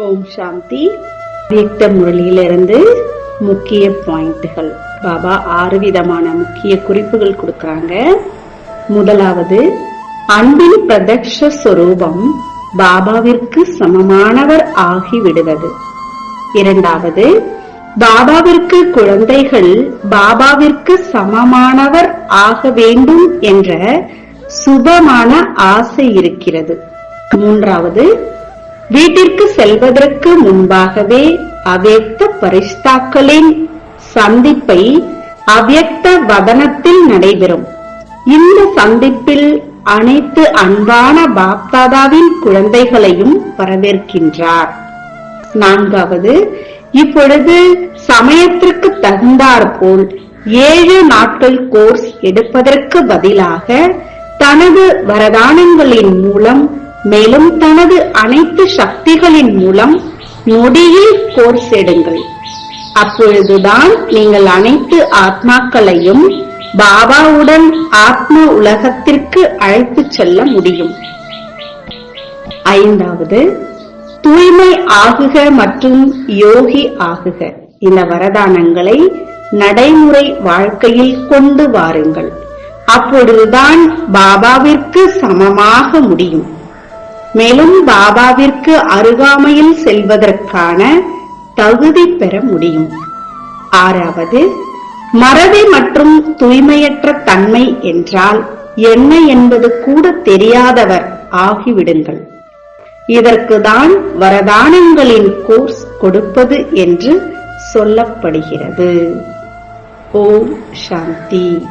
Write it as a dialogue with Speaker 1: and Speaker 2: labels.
Speaker 1: ஓம் சாந்தி. வியக்த முரளியிலிருந்து முக்கிய பாயிண்ட்கள். பாபா ஆறு விதமான முக்கிய குறிப்புகள் கொடுக்கறாங்க. முதலாவது அன்பின் பிரதக்ஷ சொரூபம் பாபாவிற்கு சமமானவர் ஆகிவிடுவது. இரண்டாவது பாபாவிற்கு குழந்தைகள் பாபாவிற்கு சமமானவர் ஆக வேண்டும் என்ற சுபமான ஆசை இருக்கிறது. மூன்றாவது வீட்டிற்கு செல்வதற்கு முன்பாகவே அவ்யக்த பரிஸ்தாக்களின் சந்திப்பை அவ்யக்த வதனத்தில் நடைபெறும். இந்த சந்திப்பில் அனைத்து அன்பான பாப்தாதாவின் குழந்தைகளையும் வரவேற்கின்றார். நான்காவது இப்பொழுது சமயத்திற்கு தகுந்தாற்போல் ஏழு நாட்கள் கோர்ஸ் எடுப்பதற்கு பதிலாக தனது வரதானங்களின் மூலம் மேலும் தனது அனைத்து சக்திகளின் மூலம் நொடியில் கோர்ஸ் எடுங்கள் அப்பொழுதுதான் நீங்கள் அனைத்து ஆத்மாக்களையும் பாபாவுடன் ஆத்ம உலகத்திற்கு அழைத்துச் செல்ல முடியும். ஐந்தாவது தூய்மை ஆகுக மற்றும் யோகி ஆகுக. இந்த வரதானங்களை நடைமுறை வாழ்க்கையில் கொண்டு வாருங்கள். அப்பொழுதுதான் பாபாவிற்கு சமமாக முடியும். மேலும் பாபாவிற்கு அருகாமையில் செல்வதற்கான தகுதி பெற முடியும். ஆறாவது மறதி மற்றும் தூய்மையற்ற தன்மை என்றால் என்ன என்பது கூட தெரியாதவர் ஆகிவிடுங்கள். இதற்குதான் வரதானங்களின் கோர்ஸ் கொடுப்பது என்று சொல்லப்படுகிறது. ஓம் சாந்தி.